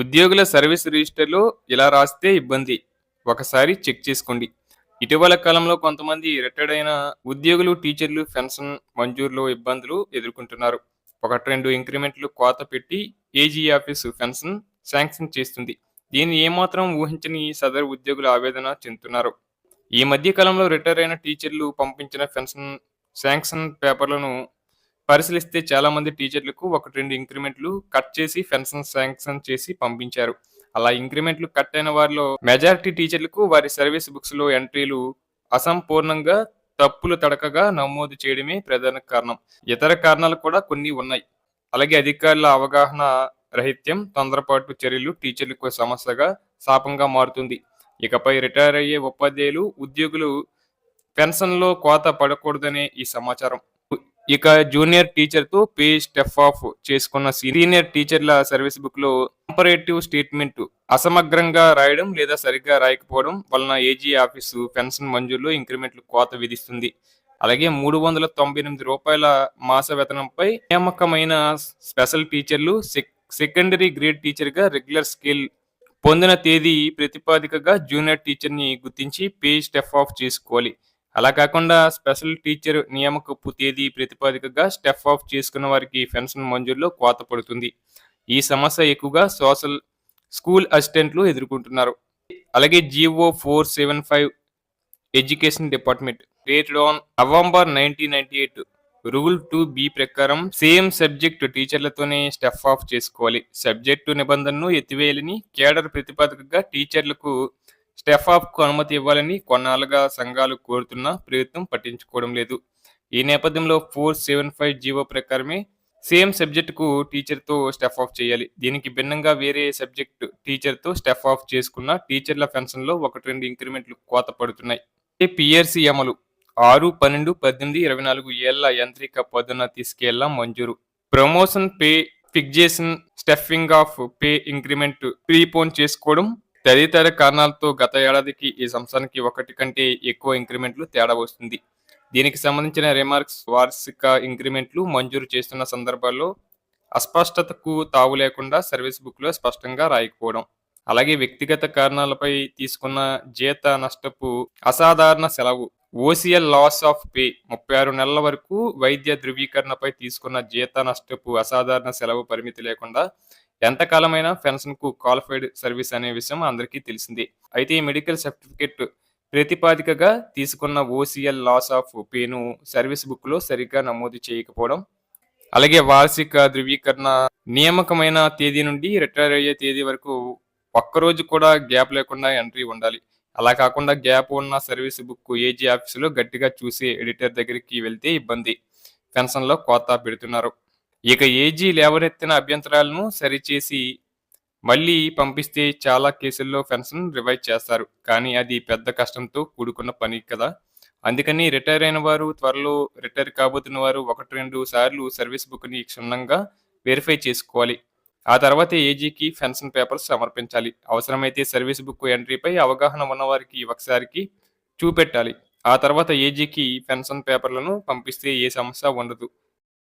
ఉద్యోగుల సర్వీస్ రిజిస్టర్లో ఇలా రాస్తే ఇబ్బంది. ఒకసారి చెక్ చేసుకోండి. ఇటీవల కాలంలో కొంతమంది రిటైర్డ్ అయిన ఉద్యోగులు టీచర్లు పెన్షన్ మంజూరులో ఇబ్బందులు ఎదుర్కొంటున్నారు. ఒకటి రెండు ఇంక్రిమెంట్లు కోత పెట్టి ఏజీ ఆఫీసు పెన్షన్ శాంక్షన్ చేస్తుంది. దీన్ని ఏమాత్రం ఊహించని సదరు ఉద్యోగులు ఆవేదన చెందుతున్నారు. ఈ మధ్య కాలంలో రిటైర్ అయిన టీచర్లు పంపించిన పెన్షన్ శాంక్షన్ పేపర్లను పరిశీలిస్తే చాలా మంది టీచర్లకు ఒకటి రెండు ఇంక్రిమెంట్లు కట్ చేసి పెన్షన్ శాంక్షన్ చేసి పంపించారు. అలా ఇంక్రిమెంట్లు కట్ అయిన వారిలో మెజారిటీ టీచర్లకు వారి సర్వీస్ బుక్స్లో ఎంట్రీలు అసంపూర్ణంగా తప్పులు తడకగా నమోదు చేయడమే ప్రధాన కారణం. ఇతర కారణాలు కూడా కొన్ని ఉన్నాయి. అలాగే అధికారుల అవగాహన రహిత్యం తొందరపాటు చర్యలు టీచర్లకు సమస్యగా శాపంగా మారుతుంది. ఇకపై రిటైర్ అయ్యే ఉపాధ్యాయులు ఉద్యోగులు పెన్షన్లో కోత పడకూడదనే ఈ సమాచారం. ఇక జూనియర్ టీచర్తో పే స్టెప్ ఆఫ్ చేసుకున్న సీనియర్ టీచర్ల సర్వీస్ బుక్లో కంపరేటివ్ స్టేట్మెంట్ అసమగ్రంగా రాయడం లేదా సరిగ్గా రాయకపోవడం వలన ఏజీ ఆఫీసు పెన్షన్ మంజూరులో ఇంక్రిమెంట్లు కోత విధిస్తుంది. అలాగే మూడు వందల తొంభై ఎనిమిది రూపాయల మాస వేతనంపై నియామకమైన స్పెషల్ టీచర్లు సెకండరీ గ్రేడ్ టీచర్గా రెగ్యులర్ స్కేల్ పొందిన తేదీ ప్రతిపాదికగా జూనియర్ టీచర్ని గుర్తించి పే స్టెప్ ఆఫ్ చేసుకోవాలి. అలా కాకుండా స్పెషల్ టీచర్ నియామకపు తేదీ ప్రతిపాదికగా స్టెప్ ఆఫ్ చేసుకున్న వారికి పెన్షన్ మంజూరులో కోత పడుతుంది. ఈ సమస్య ఎక్కువగా సోషల్ స్కూల్ అసిస్టెంట్లు ఎదుర్కొంటున్నారు. అలాగే GO four seven five education department created on November nineteen ninety eight rule two B ప్రకారం సేమ్ సబ్జెక్ట్ టీచర్లతోనే స్టెఫ్ ఆఫ్ చేసుకోవాలి. సబ్జెక్టు నిబంధనను ఎత్తివేయాలని కేడర్ ప్రతిపాదకగా టీచర్లకు స్టెఫ్ ఆఫ్కు అనుమతి ఇవ్వాలని కొన్నాళ్ళుగా సంఘాలు కోరుతున్నా ప్రయత్నం పట్టించుకోవడం లేదు. ఈ నేపథ్యంలో ఫోర్ సెవెన్ ఫైవ్ జీవో ప్రకారమే సేమ్ సబ్జెక్టుకు టీచర్తో స్టెఫ్ ఆఫ్ చేయాలి. దీనికి భిన్నంగా వేరే సబ్జెక్ట్ టీచర్తో స్టెఫ్ ఆఫ్ చేసుకున్న టీచర్ల పెన్షన్లో ఒకటి రెండు ఇంక్రిమెంట్లు కోత పడుతున్నాయి. పిఆర్సీ అమలు ఆరు పన్నెండు పద్దెనిమిది ఇరవై నాలుగు ఏళ్ళ యాంత్రిక పదున తీసుకెళ్ళ మంజూరు. Promotion pay fixation stepping off pay increment prepone చేసుకోవడం తదితర కారణాలతో గత ఏడాదికి ఈ సంవత్సరానికి ఒకటి కంటే ఎక్కువ ఇంక్రిమెంట్లు తేడా వస్తుంది. దీనికి సంబంధించిన రిమార్క్స్ వార్షిక ఇంక్రిమెంట్లు మంజూరు చేస్తున్న సందర్భాల్లో అస్పష్టతకు తావు లేకుండా సర్వీస్ బుక్లో స్పష్టంగా రాయకపోవడం అలాగే వ్యక్తిగత కారణాలపై తీసుకున్న జీత నష్టపు అసాధారణ సెలవు ఓసిఎల్ లాస్ ఆఫ్ పే ముప్పై ఆరు నెలల వరకు వైద్య ధృవీకరణపై తీసుకున్న జీత నష్టపు అసాధారణ సెలవు పరిమితి లేకుండా ఎంతకాలమైనా పెన్షన్కు క్వాలిఫైడ్ సర్వీస్ అనే విషయం అందరికీ తెలిసిందే. అయితే ఈ మెడికల్ సర్టిఫికెట్ ప్రతిపాదికగా తీసుకున్న ఓసిఎల్ లాస్ ఆఫ్ పేను సర్వీస్ బుక్లో సరిగ్గా నమోదు చేయకపోవడం అలాగే వార్షిక ధృవీకరణ నియామకమైన తేదీ నుండి రిటైర్ అయ్యే తేదీ వరకు ఒక్కరోజు కూడా గ్యాప్ లేకుండా ఎంట్రీ ఉండాలి. అలా కాకుండా గ్యాప్ ఉన్న సర్వీస్ బుక్ ఏజీ ఆఫీసులో గట్టిగా చూసి ఎడిటర్ దగ్గరికి వెళ్తే ఇబ్బంది. పెన్షన్లో కోత పెడుతున్నారు. ఇక ఏజీ లేవనెత్తిన అభ్యంతరాలను సరిచేసి మళ్ళీ పంపిస్తే చాలా కేసుల్లో పెన్షన్ రివైజ్ చేస్తారు. కానీ అది పెద్ద కష్టంతో కూడుకున్న పని కదా. అందుకని రిటైర్ అయిన వారు త్వరలో రిటైర్ కాబోతున్న వారు ఒకటి రెండు సార్లు సర్వీస్ బుక్ని క్షుణ్ణంగా వెరిఫై చేసుకోవాలి. ఆ తర్వాత ఏజీకి పెన్షన్ పేపర్స్ సమర్పించాలి. అవసరమైతే సర్వీస్ బుక్ ఎంట్రీపై అవగాహన ఉన్నవారికి ఒకసారికి చూపెట్టాలి. ఆ తర్వాత ఏజీకి పెన్షన్ పేపర్లను పంపిస్తే ఏ సమస్య ఉండదు.